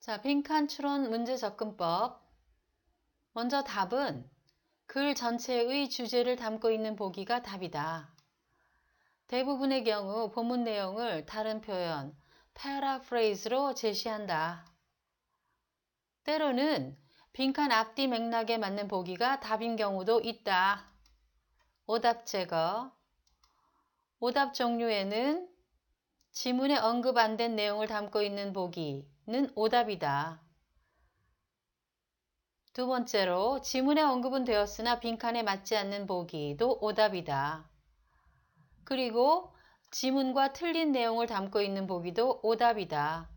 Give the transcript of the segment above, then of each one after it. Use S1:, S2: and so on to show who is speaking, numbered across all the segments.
S1: 자, 빈칸 추론 문제 접근법. 먼저 답은 글 전체의 주제를 담고 있는 보기가 답이다. 대부분의 경우 본문 내용을 다른 표현, paraphrase로 제시한다. 때로는 빈칸 앞뒤 맥락에 맞는 보기가 답인 경우도 있다. 오답 제거. 오답 종류에는 지문에 언급 안 된 내용을 담고 있는 보기 는 오답이다. 두 번째로 지문에 언급은 되었으나 빈칸에 맞지 않는 보기도 오답이다. 그리고 지문과 틀린 내용을 담고 있는 보기도 오답이다.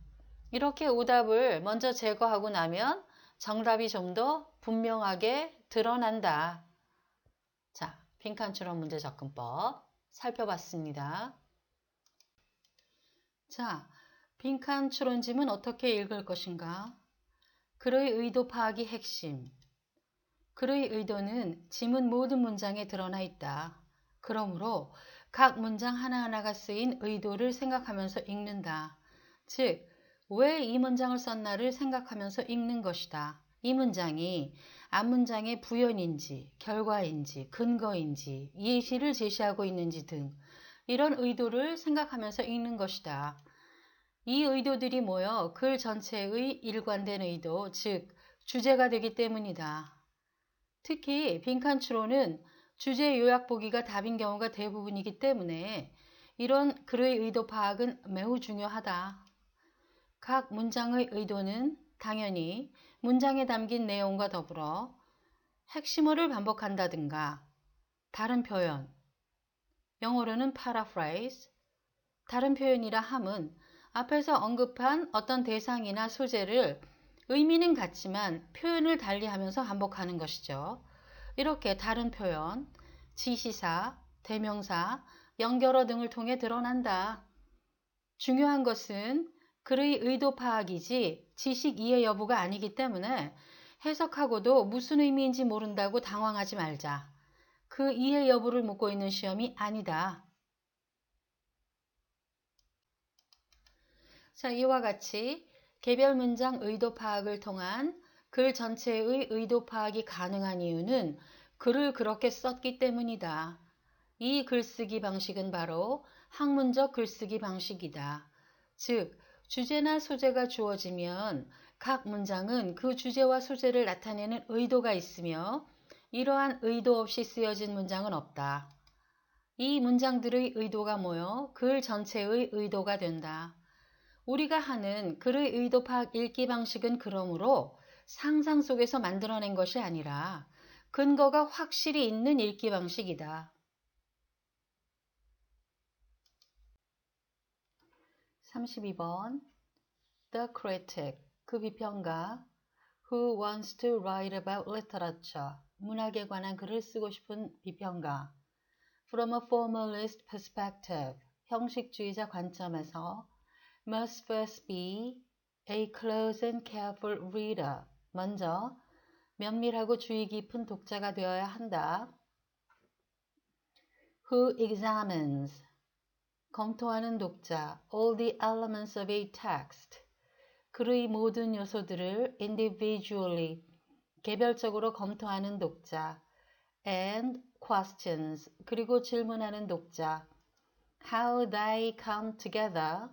S1: 이렇게 오답을 먼저 제거하고 나면 정답이 좀 더 분명하게 드러난다. 자, 빈칸 추론 문제 접근법 살펴봤습니다. 자, 빈칸 추론집은 어떻게 읽을 것인가? 글의 의도 파악이 핵심. 글의 의도는 지문 모든 문장에 드러나 있다. 그러므로 각 문장 하나하나가 쓰인 의도를 생각하면서 읽는다. 즉, 왜 이 문장을 썼나를 생각하면서 읽는 것이다. 이 문장이 앞 문장의 부연인지, 결과인지, 근거인지, 예시를 제시하고 있는지 등 이런 의도를 생각하면서 읽는 것이다. 이 의도들이 모여 글 전체의 일관된 의도, 즉 주제가 되기 때문이다. 특히 빈칸 추론은 주제 요약 보기가 답인 경우가 대부분이기 때문에 이런 글의 의도 파악은 매우 중요하다. 각 문장의 의도는 당연히 문장에 담긴 내용과 더불어 핵심어를 반복한다든가 다른 표현, 영어로는 paraphrase, 다른 표현이라 함은 앞에서 언급한 어떤 대상이나 소재를 의미는 같지만 표현을 달리하면서 반복하는 것이죠. 이렇게 다른 표현, 지시사, 대명사, 연결어 등을 통해 드러난다. 중요한 것은 글의 의도 파악이지 지식 이해 여부가 아니기 때문에 해석하고도 무슨 의미인지 모른다고 당황하지 말자. 그 이해 여부를 묻고 있는 시험이 아니다. 자, 이와 같이 개별 문장 의도 파악을 통한 글 전체의 의도 파악이 가능한 이유는 글을 그렇게 썼기 때문이다. 이 글쓰기 방식은 바로 학문적 글쓰기 방식이다. 즉, 주제나 소재가 주어지면 각 문장은 그 주제와 소재를 나타내는 의도가 있으며 이러한 의도 없이 쓰여진 문장은 없다. 이 문장들의 의도가 모여 글 전체의 의도가 된다. 우리가 하는 글의 의도 파악 읽기 방식은 그러므로 상상 속에서 만들어낸 것이 아니라 근거가 확실히 있는 읽기 방식이다. 32번 The critic, 그 비평가 Who wants to write about literature, 문학에 관한 글을 쓰고 싶은 비평가 From a formalist perspective, 형식주의자 관점에서 must first be a close and careful reader. 먼저 면밀하고 주의 깊은 독자가 되어야 한다. Who examines 검토하는 독자 all the elements of a text 글의 모든 요소들을 individually 개별적으로 검토하는 독자 and questions 그리고 질문하는 독자 how they come together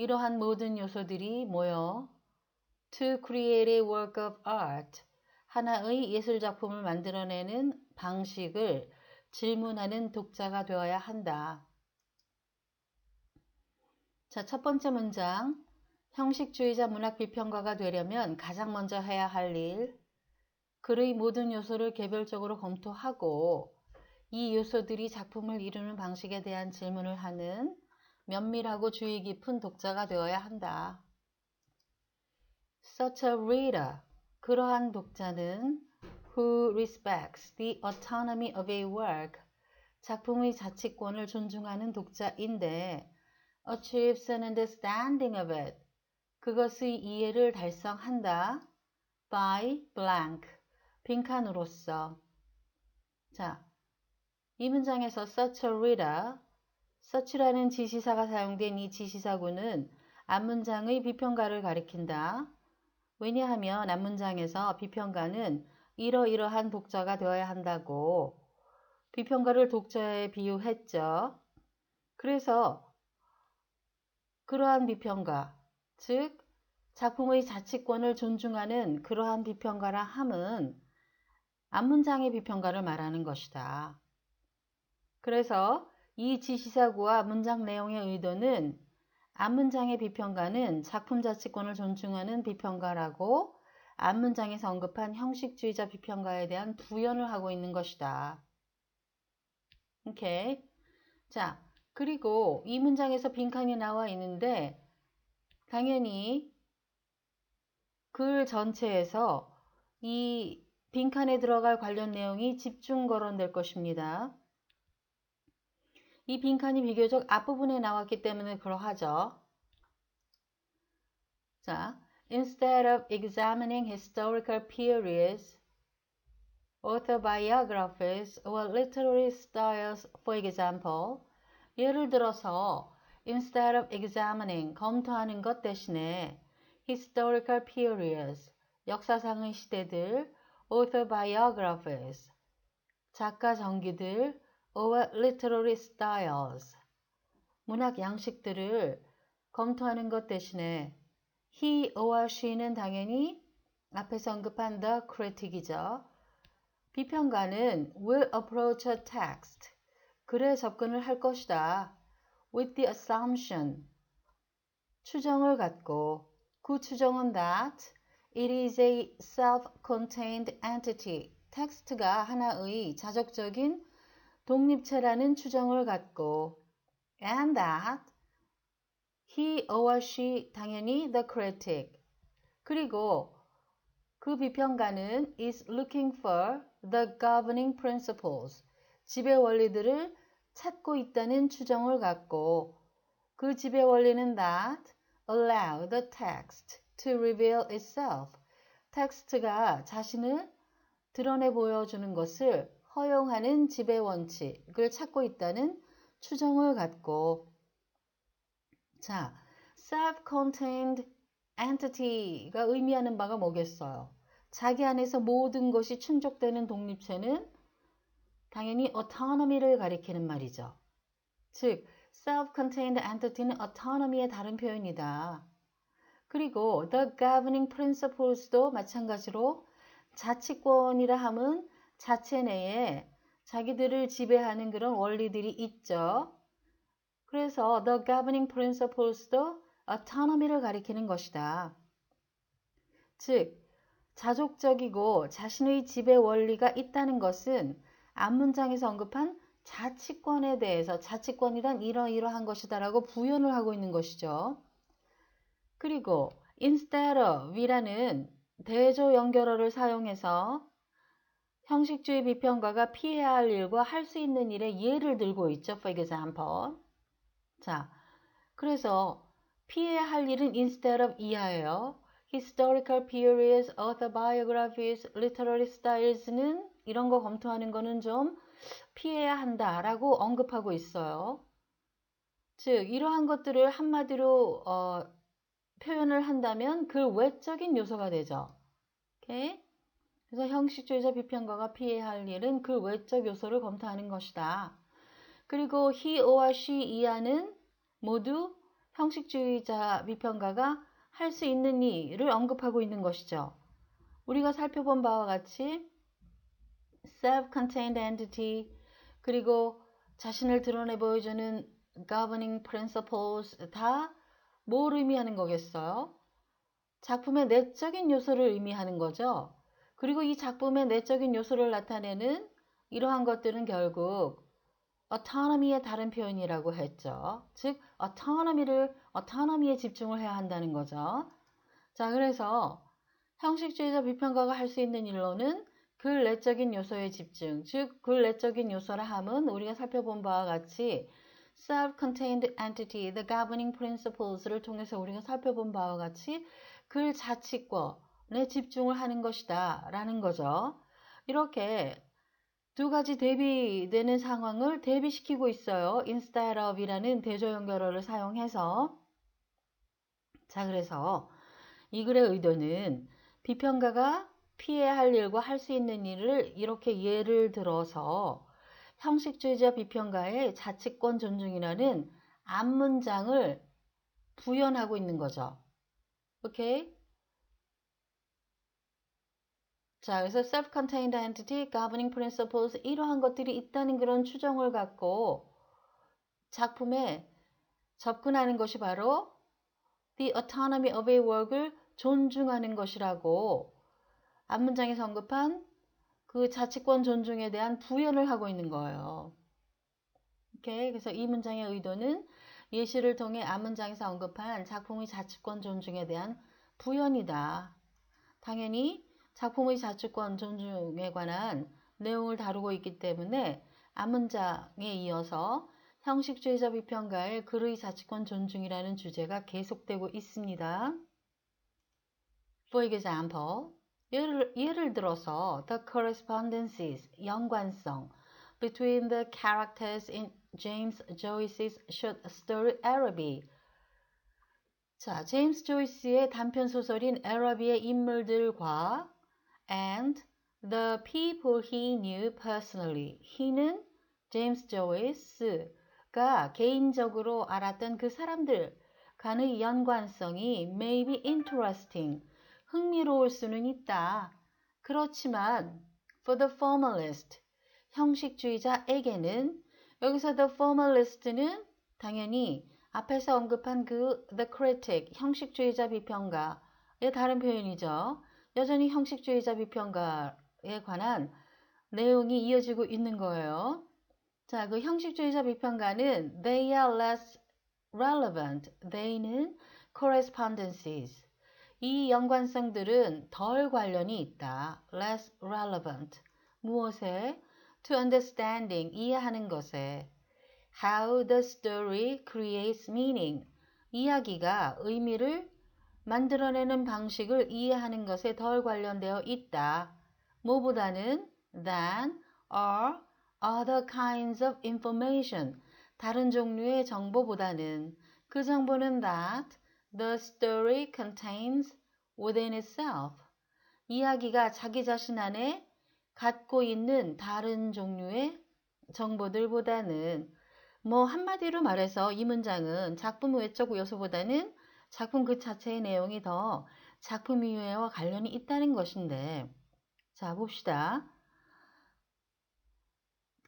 S1: 이러한 모든 요소들이 모여 to create a work of art 하나의 예술 작품을 만들어내는 방식을 질문하는 독자가 되어야 한다. 자, 첫 번째 문장. 형식주의자 문학 비평가가 되려면 가장 먼저 해야 할 일. 글의 모든 요소를 개별적으로 검토하고 이 요소들이 작품을 이루는 방식에 대한 질문을 하는 면밀하고 주의 깊은 독자가 되어야 한다. Such a reader. 그러한 독자는 who respects the autonomy of a work. 작품의 자치권을 존중하는 독자인데 achieves an understanding of it. 그것의 이해를 달성한다. by blank. 빈칸으로서. 자, 이 문장에서 such a reader, such라는 지시사가 사용된 이 지시사구는 앞문장의 비평가를 가리킨다. 왜냐하면 앞문장에서 비평가는 이러이러한 독자가 되어야 한다고 비평가를 독자에 비유했죠. 그래서 그러한 비평가, 즉 작품의 자치권을 존중하는 그러한 비평가라 함은 앞문장의 비평가를 말하는 것이다. 그래서 이 지시사구와 문장 내용의 의도는 앞문장의 비평가는 작품 자치권을 존중하는 비평가라고 앞문장에서 언급한 형식주의자 비평가에 대한 부연을 하고 있는 것이다. 오케이. 자, 그리고 이 문장에서 빈칸이 나와 있는데 당연히 글 전체에서 이 빈칸에 들어갈 관련 내용이 집중 거론될 것입니다. 이 빈칸이 비교적 앞부분에 나왔기 때문에 그러하죠. 자, instead of examining historical periods, autobiographies or literary styles, for example, 예를 들어서 instead of examining, 검토하는 것 대신에 historical periods, 역사상의 시대들, autobiographies, 작가 전기들, or literary styles, 문학 양식들을 검토하는 것 대신에 he or she는 당연히 앞에서 언급한 the critic이죠. 비평가는 will approach a text, 글에 접근을 할 것이다. with the assumption, 추정을 갖고 그 추정은 that it is a self-contained entity, 텍스트가 하나의 자적적인 독립체라는 추정을 갖고 and that he or she 당연히 the critic 그리고 그 비평가는 is looking for the governing principles 지배 원리들을 찾고 있다는 추정을 갖고 그 지배 원리는 that allow the text to reveal itself 텍스트가 자신을 드러내 보여주는 것을 허용하는 지배 원칙을 찾고 있다는 추정을 갖고 자, self-contained entity가 의미하는 바가 뭐겠어요? 자기 안에서 모든 것이 충족되는 독립체는 당연히 autonomy를 가리키는 말이죠. 즉, self-contained entity는 autonomy의 다른 표현이다. 그리고 the governing principles도 마찬가지로 자치권이라 함은 자체 내에 자기들을 지배하는 그런 원리들이 있죠. 그래서 the governing principles도 autonomy를 가리키는 것이다. 즉, 자족적이고 자신의 지배 원리가 있다는 것은 앞문장에서 언급한 자치권에 대해서 자치권이란 이러이러한 것이다라고 부연을 하고 있는 것이죠. 그리고 instead of이라는 대조 연결어를 사용해서 형식주의 비평가가 피해야 할 일과 할 수 있는 일의 예를 들고 있죠. For example. 자, 그래서 피해야 할 일은 instead of 이하예요. historical periods, autobiographies, literary styles는 이런 거 검토하는 거는 좀 피해야 한다라고 언급하고 있어요. 즉, 이러한 것들을 한마디로 어, 표현을 한다면 그 외적인 요소가 되죠. 오케이? 그래서 형식주의자 비평가가 피해야 할 일은 그 외적 요소를 검토하는 것이다. 그리고 he or she 이하는 모두 형식주의자 비평가가 할 수 있는 일을 언급하고 있는 것이죠. 우리가 살펴본 바와 같이 self-contained entity 그리고 자신을 드러내 보여주는 governing principles 다 뭘 의미하는 거겠어요? 작품의 내적인 요소를 의미하는 거죠. 그리고 이 작품의 내적인 요소를 나타내는 이러한 것들은 결국 autonomy의 다른 표현이라고 했죠. 즉, autonomy를, autonomy에 집중을 해야 한다는 거죠. 자, 그래서 형식주의자 비평가가 할 수 있는 일로는 글 내적인 요소에 집중, 즉, 글 내적인 요소라 함은 우리가 살펴본 바와 같이 self-contained entity, the governing principles를 통해서 우리가 살펴본 바와 같이 글 자치권 에 집중을 하는 것이다 라는 거죠. 이렇게 두 가지 대비되는 상황을 대비시키고 있어요. instead of이라는 대조 연결어를 사용해서 자 그래서 이 글의 의도는 비평가가 피해야 할 일과 할 수 있는 일을 이렇게 예를 들어서 형식주의자 비평가의 자치권 존중이라는 앞문장을 부연하고 있는 거죠. 오케이? 자, 그래서 self-contained entity, governing principles 이러한 것들이 있다는 그런 추정을 갖고 작품에 접근하는 것이 바로 the autonomy of a work을 존중하는 것이라고 앞문장에서 언급한 그 자치권 존중에 대한 부연을 하고 있는 거예요. 오케이. 그래서 이 문장의 의도는 예시를 통해 앞문장에서 언급한 작품의 자치권 존중에 대한 부연이다. 당연히 작품의 자치권 존중에 관한 내용을 다루고 있기 때문에 앞문장에 이어서 형식주의자 비평가의 글의 자치권 존중이라는 주제가 계속되고 있습니다. For example, 예를, 예를 들어서 the correspondences, 연관성 between the characters in James Joyce's short story Araby. 자, 제임스 조이스의 단편 소설인 에러비의 인물들과 and the people he knew personally. he는 제임스 조이스가 개인적으로 알았던 그 사람들 간의 연관성이 may be interesting. 흥미로울 수는 있다. 그렇지만 for the formalist, 형식주의자에게는 여기서 the formalist는 당연히 앞에서 언급한 그 the critic, 형식주의자 비평가의 다른 표현이죠. 여전히 형식주의자 비평가에 관한 내용이 이어지고 있는 거예요. 자, 그 형식주의자 비평가는 they are less relevant. they는 correspondences. 이 연관성들은 덜 관련이 있다. less relevant. 무엇에? to understanding. 이해하는 것에. how the story creates meaning. 이야기가 의미를 만들어내는 방식을 이해하는 것에 덜 관련되어 있다. 뭐보다는 than or other kinds of information. 다른 종류의 정보보다는 그 정보는 that the story contains within itself. 이야기가 자기 자신 안에 갖고 있는 다른 종류의 정보들보다는 뭐 한마디로 말해서 이 문장은 작품 외적 요소보다는 작품 그 자체의 내용이 더 작품 이외와 관련이 있다는 것인데 자 봅시다.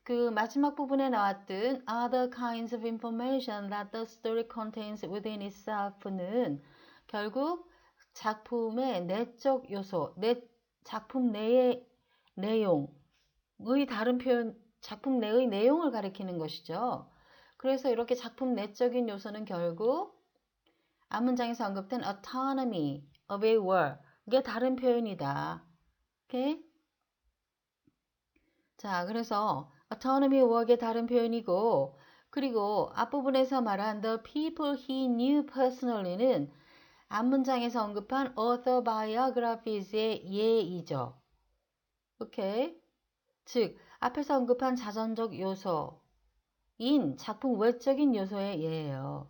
S1: 그 마지막 부분에 나왔던 other kinds of information that the story contains within itself는 결국 작품의 내적 요소, 내 작품 내의 내용의 다른 표현, 작품 내의 내용을 가리키는 것이죠. 그래서 이렇게 작품 내적인 요소는 결국 앞 문장에서 언급된 autonomy of a work의 다른 표현이다. 자, 그래서 autonomy work의 다른 표현이고 그리고 앞부분에서 말한 the people he knew personally는 앞문장에서 언급한 autobiographies의 예이죠. 오케이? 즉, 앞에서 언급한 자전적 요소 인 작품 외적인 요소의 예예요.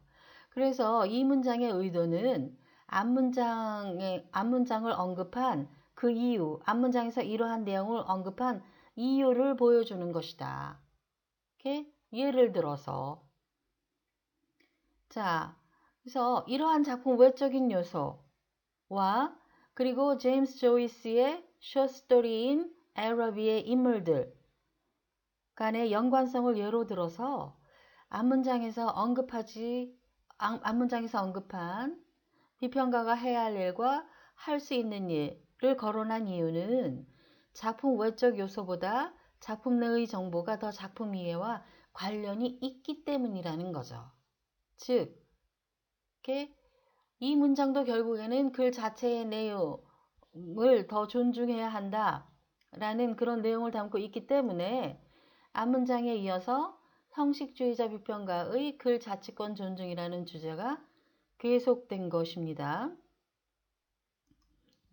S1: 그래서 이 문장의 의도는 앞문장의, 앞문장을 언급한 그 이유, 앞문장에서 이러한 내용을 언급한 이유를 보여주는 것이다. 이렇게 예를 들어서 자, 그래서 이러한 작품 외적인 요소와 그리고 제임스 조이스의 쇼스토리인 에러비의 인물들 간의 연관성을 예로 들어서 앞문장에서 언급하지 앞문장에서 언급한 비평가가 해야 할 일과 할 수 있는 일을 거론한 이유는 작품 외적 요소보다 작품 내의 정보가 더 작품 이해와 관련이 있기 때문이라는 거죠. 즉, 이렇게 이 문장도 결국에는 글 자체의 내용을 더 존중해야 한다라는 그런 내용을 담고 있기 때문에 앞문장에 이어서 형식주의자 비평가의 글 자치권 존중이라는 주제가 계속된 것입니다.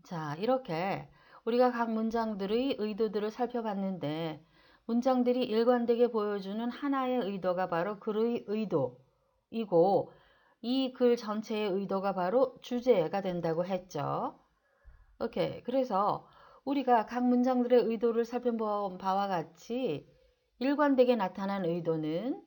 S1: 자, 이렇게 우리가 각 문장들의 의도들을 살펴봤는데 문장들이 일관되게 보여주는 하나의 의도가 바로 글의 의도이고 이 글 전체의 의도가 바로 주제가 된다고 했죠. 오케이. 그래서 우리가 각 문장들의 의도를 살펴본 바와 같이 일관되게 나타난 의도는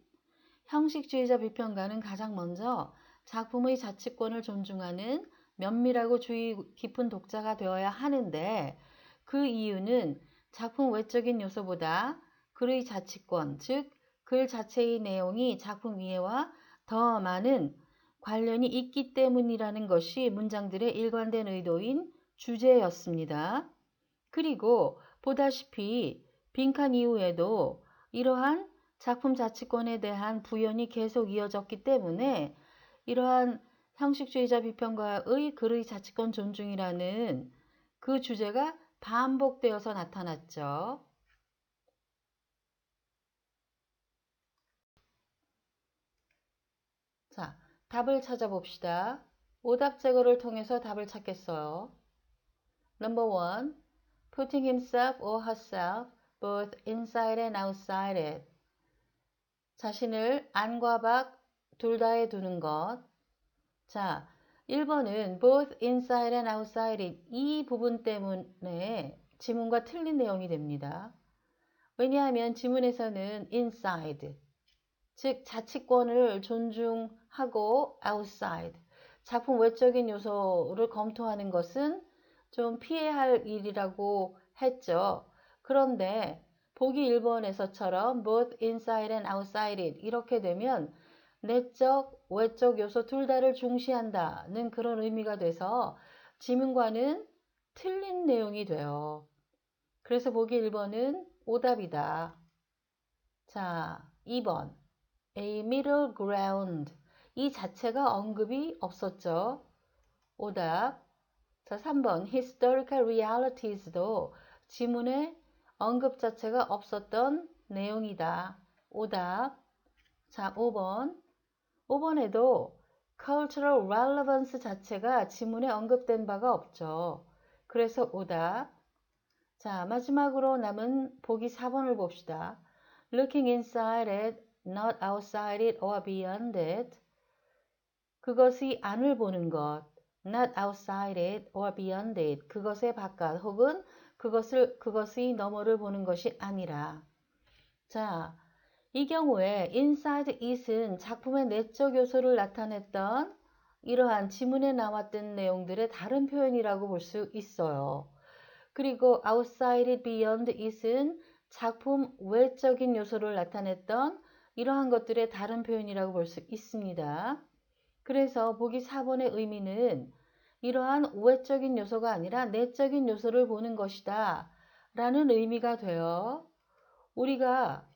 S1: 형식주의자 비평가는 가장 먼저 작품의 자치권을 존중하는 면밀하고 주의 깊은 독자가 되어야 하는데 그 이유는 작품 외적인 요소보다 글의 자치권, 즉 글 자체의 내용이 작품 이해와 더 많은 관련이 있기 때문이라는 것이 문장들의 일관된 의도인 주제였습니다. 그리고 보다시피 빈칸 이후에도 이러한 작품 자치권에 대한 부연이 계속 이어졌기 때문에 이러한 형식주의자 비평가의 글의 자치권 존중이라는 그 주제가 반복되어서 나타났죠. 자, 답을 찾아봅시다. 오답 제거를 통해서 답을 찾겠어요. Number one, putting himself or herself both inside and outside it. 자신을 안과 밖 둘 다에 두는 것. 자, 1번은 both inside and outside it. 이 부분 때문에 지문과 틀린 내용이 됩니다. 왜냐하면 지문에서는 inside, 즉 자치권을 존중하고 outside, 작품 외적인 요소를 검토하는 것은 좀 피해야 할 일이라고 했죠. 그런데 보기 1번에서처럼 both inside and outside it 이렇게 되면 내적, 외적 요소 둘 다를 중시한다는 그런 의미가 돼서 지문과는 틀린 내용이 돼요. 그래서 보기 1번은 오답이다. 자, 2번. A middle ground. 이 자체가 언급이 없었죠. 오답. 자, 3번. historical realitys도 지문에 언급 자체가 없었던 내용이다. 오답. 자, 5번. 5번에도 cultural relevance 자체가 지문에 언급된 바가 없죠. 그래서 오답. 자, 마지막으로 남은 보기 4번을 봅시다. Looking inside it, not outside it or beyond it. 그것이 안을 보는 것, not outside it or beyond it. 그것의 바깥 혹은 그것을 그것의 너머를 보는 것이 아니라. 자, 이 경우에 inside it은 작품의 내적 요소를 나타냈던 이러한 지문에 나왔던 내용들의 다른 표현이라고 볼 수 있어요. 그리고 outside it, beyond it은 작품 외적인 요소를 나타냈던 이러한 것들의 다른 표현이라고 볼 수 있습니다. 그래서 보기 4번의 의미는 이러한 외적인 요소가 아니라 내적인 요소를 보는 것이다 라는 의미가 되어 우리가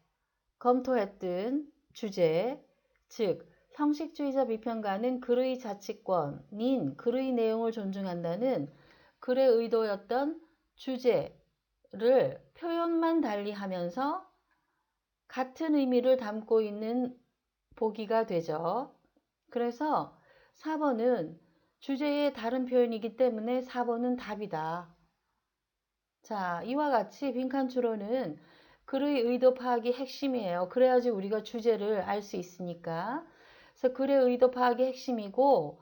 S1: 검토했던 주제, 즉 형식주의자 비평가는 글의 자치권인 글의 내용을 존중한다는 글의 의도였던 주제를 표현만 달리 하면서 같은 의미를 담고 있는 보기가 되죠. 그래서 4번은 주제의 다른 표현이기 때문에 4번은 답이다. 자, 이와 같이 빈칸 추론은 글의 의도 파악이 핵심이에요. 그래야지 우리가 주제를 알 수 있으니까. 그래서 글의 의도 파악이 핵심이고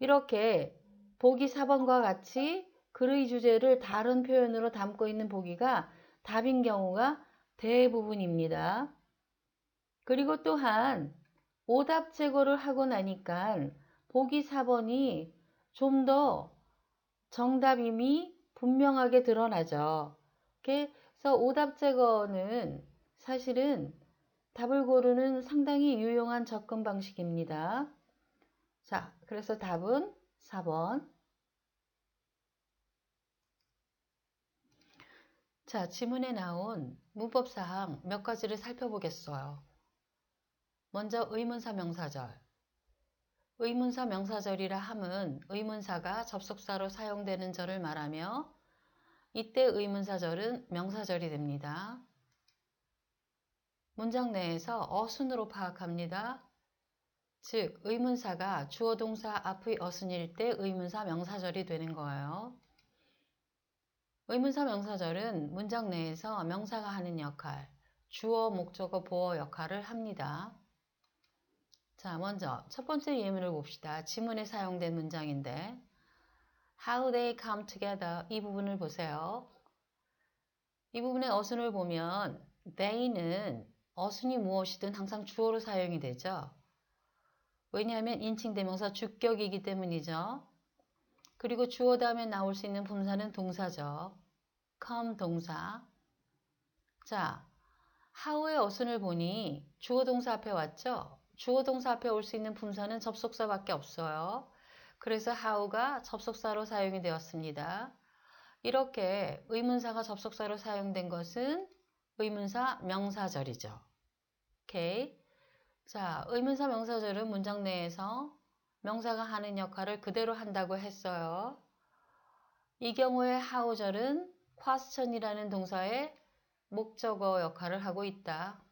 S1: 이렇게 보기 4번과 같이 글의 주제를 다른 표현으로 담고 있는 보기가 답인 경우가 대부분입니다. 그리고 또한 오답 제거를 하고 나니까 보기 4번이 좀 더 정답임이 분명하게 드러나죠. 그래서 오답 제거는 사실은 답을 고르는 상당히 유용한 접근 방식입니다. 자, 그래서 답은 4번. 자, 지문에 나온 문법사항 몇 가지를 살펴보겠어요. 먼저 의문사 명사절. 의문사 명사절이라 함은 의문사가 접속사로 사용되는 절을 말하며 이때 의문사절은 명사절이 됩니다. 문장 내에서 어순으로 파악합니다. 즉, 의문사가 주어 동사 앞의 어순일 때 의문사 명사절이 되는 거예요. 의문사 명사절은 문장 내에서 명사가 하는 역할, 주어, 목적어, 보어 역할을 합니다. 자, 먼저 첫 번째 예문을 봅시다. 지문에 사용된 문장인데 How they come together 이 부분을 보세요. 이 부분의 어순을 보면 they는 어순이 무엇이든 항상 주어로 사용이 되죠. 왜냐하면 인칭 대명사 주격이기 때문이죠. 그리고 주어 다음에 나올 수 있는 분사는 동사죠. come 동사. 자, how의 어순을 보니 주어 동사 앞에 왔죠? 주어 동사 앞에 올 수 있는 분사는 접속사밖에 없어요. 그래서 how가 접속사로 사용이 되었습니다. 이렇게 의문사가 접속사로 사용된 것은 의문사 명사절이죠. 오케이. 자, 의문사 명사절은 문장 내에서 명사가 하는 역할을 그대로 한다고 했어요. 이 경우에 how절은 question이라는 동사의 목적어 역할을 하고 있다.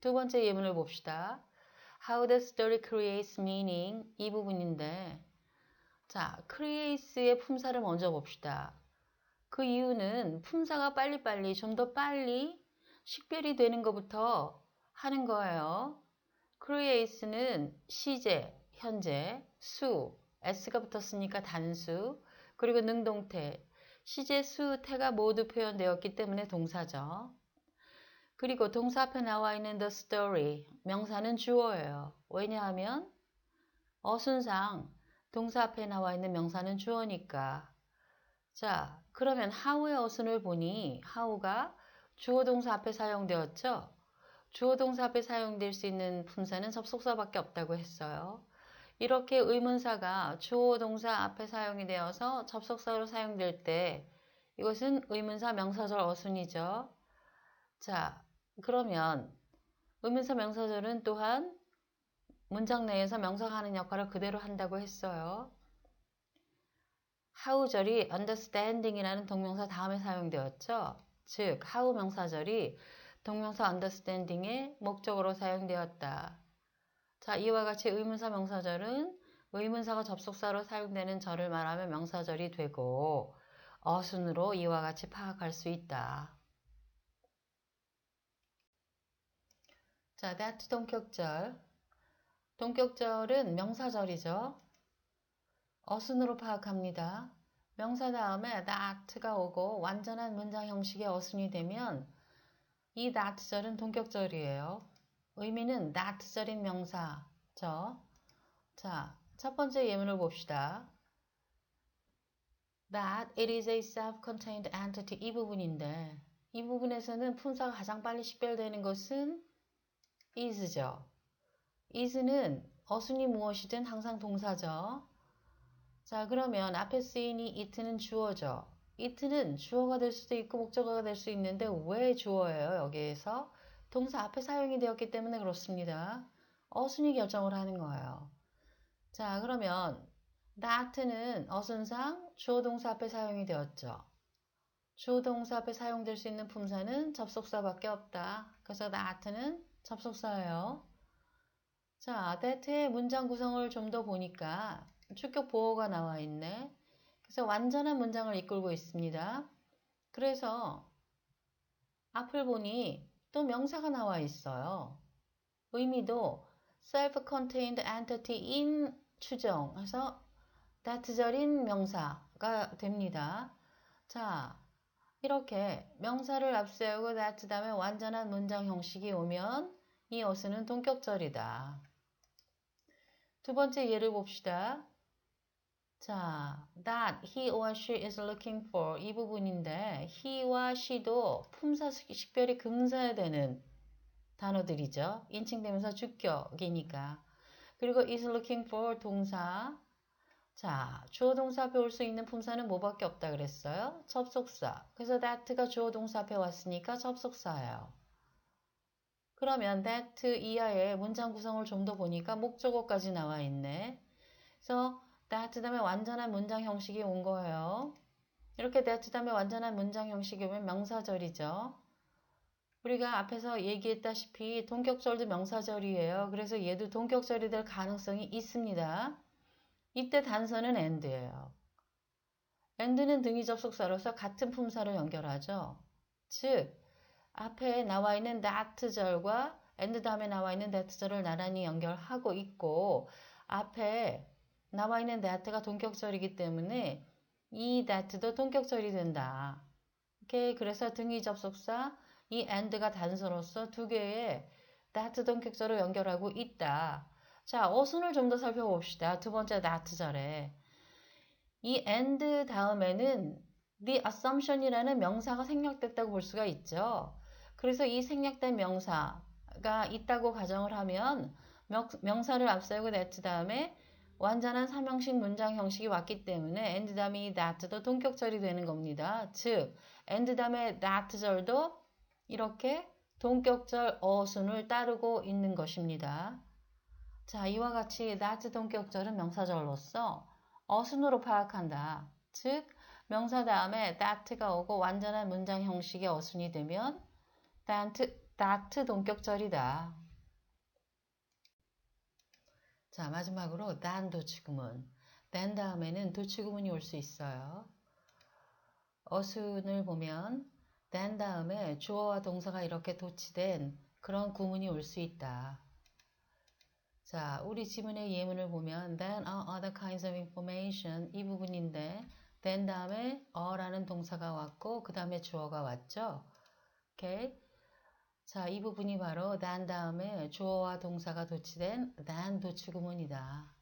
S1: 두 번째 예문을 봅시다. How the story creates meaning 이 부분인데 자, creates의 품사를 먼저 봅시다. 그 이유는 품사가 빨리빨리 좀 더 빨리 식별이 되는 것부터 하는 거예요. creates는 시제, 현재, 수, s가 붙었으니까 단수, 그리고 능동태, 시제, 수, 태가 모두 표현되었기 때문에 동사죠. 그리고 동사 앞에 나와 있는 the story, 명사는 주어예요. 왜냐하면 어순상 동사 앞에 나와 있는 명사는 주어니까. 자, 그러면 how의 어순을 보니 how가 주어 동사 앞에 사용되었죠? 주어 동사 앞에 사용될 수 있는 품사는 접속사밖에 없다고 했어요. 이렇게 의문사가 주어 동사 앞에 사용이 되어서 접속사로 사용될 때 이것은 의문사 명사절 어순이죠. 자, 그러면 의문사 명사절은 또한 문장 내에서 명사가 하는 역할을 그대로 한다고 했어요. how절이 understanding이라는 동명사 다음에 사용되었죠. 즉, how 명사절이 동명사 understanding의 목적으로 사용되었다. 자, 이와 같이 의문사 명사절은 의문사가 접속사로 사용되는 절을 말하면 명사절이 되고 어순으로 이와 같이 파악할 수 있다. 자, that 동격절. 동격절은 명사절이죠. 어순으로 파악합니다. 명사 다음에 that가 오고 완전한 문장 형식의 어순이 되면 이 that절은 동격절이에요. 의미는 that절인 명사죠. 자, 첫 번째 예문을 봅시다. That it is a self-contained entity 이 부분인데 이 부분에서는 품사가 가장 빨리 식별되는 것은 is죠. is는 어순이 무엇이든 항상 동사죠. 자, 그러면 앞에 쓰인 이 it는 주어죠. it는 주어가 될 수도 있고 목적어가 될 수 있는데 왜 주어예요? 여기에서 동사 앞에 사용이 되었기 때문에 그렇습니다. 어순이 결정을 하는 거예요. 자, 그러면 that는 어순상 주어 동사 앞에 사용이 되었죠. 주어 동사 앞에 사용될 수 있는 품사는 접속사밖에 없다. 그래서 that는 접속사예요. 자, that의 문장 구성을 좀 더 보니까 주격 보호가 나와 있네. 그래서 완전한 문장을 이끌고 있습니다. 그래서 앞을 보니 또 명사가 나와 있어요. 의미도 self-contained entity in 추정해서 that절인 명사가 됩니다. 자, 이렇게 명사를 앞세우고 that 다음에 완전한 문장 형식이 오면 이 어순은 동격절이다. 두 번째 예를 봅시다. 자, that he or she is looking for 이 부분인데 he와 she도 품사 식별이 금사야 되는 단어들이죠. 인칭대명사 주격이니까. 그리고 is looking for 동사. 자, 주어 동사 앞에 올 수 있는 품사는 뭐밖에 없다 그랬어요? 접속사. 그래서 that가 주어 동사 앞에 왔으니까 접속사예요. 그러면 that 이하의 문장 구성을 좀 더 보니까 목적어까지 나와 있네. 그래서 that 다음에 완전한 문장 형식이 온 거예요. 이렇게 that 다음에 완전한 문장 형식이 오면 명사절이죠. 우리가 앞에서 얘기했다시피 동격절도 명사절이에요. 그래서 얘도 동격절이 될 가능성이 있습니다. 이때 단서는 and예요. and는 등위 접속사로서 같은 품사를 연결하죠. 즉 앞에 나와 있는 that절과 and 다음에 나와 있는 that절을 나란히 연결하고 있고 앞에 나와 있는 that가 동격절이기 때문에 이 that도 동격절이 된다. 오케이. 그래서 등위 접속사 이 and가 단서로서 두 개의 that 동격절을 연결하고 있다. 자, 어순을 좀 더 살펴봅시다. 두 번째 that절에 이 and 다음에는 the assumption이라는 명사가 생략됐다고 볼 수가 있죠. 그래서 이 생략된 명사가 있다고 가정을 하면 명, 명사를 앞세우고 that 다음에 완전한 삼형식 문장 형식이 왔기 때문에 and 다음에 이 that도 동격절이 되는 겁니다. 즉, and 다음에 that절도 이렇게 동격절 어순을 따르고 있는 것입니다. 자, 이와 같이 that 동격절은 명사절로서 어순으로 파악한다. 즉, 명사 다음에 that가 오고 완전한 문장 형식의 어순이 되면 that, that 동격절이다. 자, 마지막으로 than 도치구문. than 다음에는 도치구문이 올 수 있어요. 어순을 보면 than 다음에 주어와 동사가 이렇게 도치된 그런 구문이 올 수 있다. 자, 우리 지문의 예문을 보면 then are other kinds of information 이 부분인데 then 다음에 a라는 동사가 왔고 그 다음에 주어가 왔죠. 오케이. 자, 이 부분이 바로 than 다음에 주어와 동사가 도치된 than 도치 구문이다.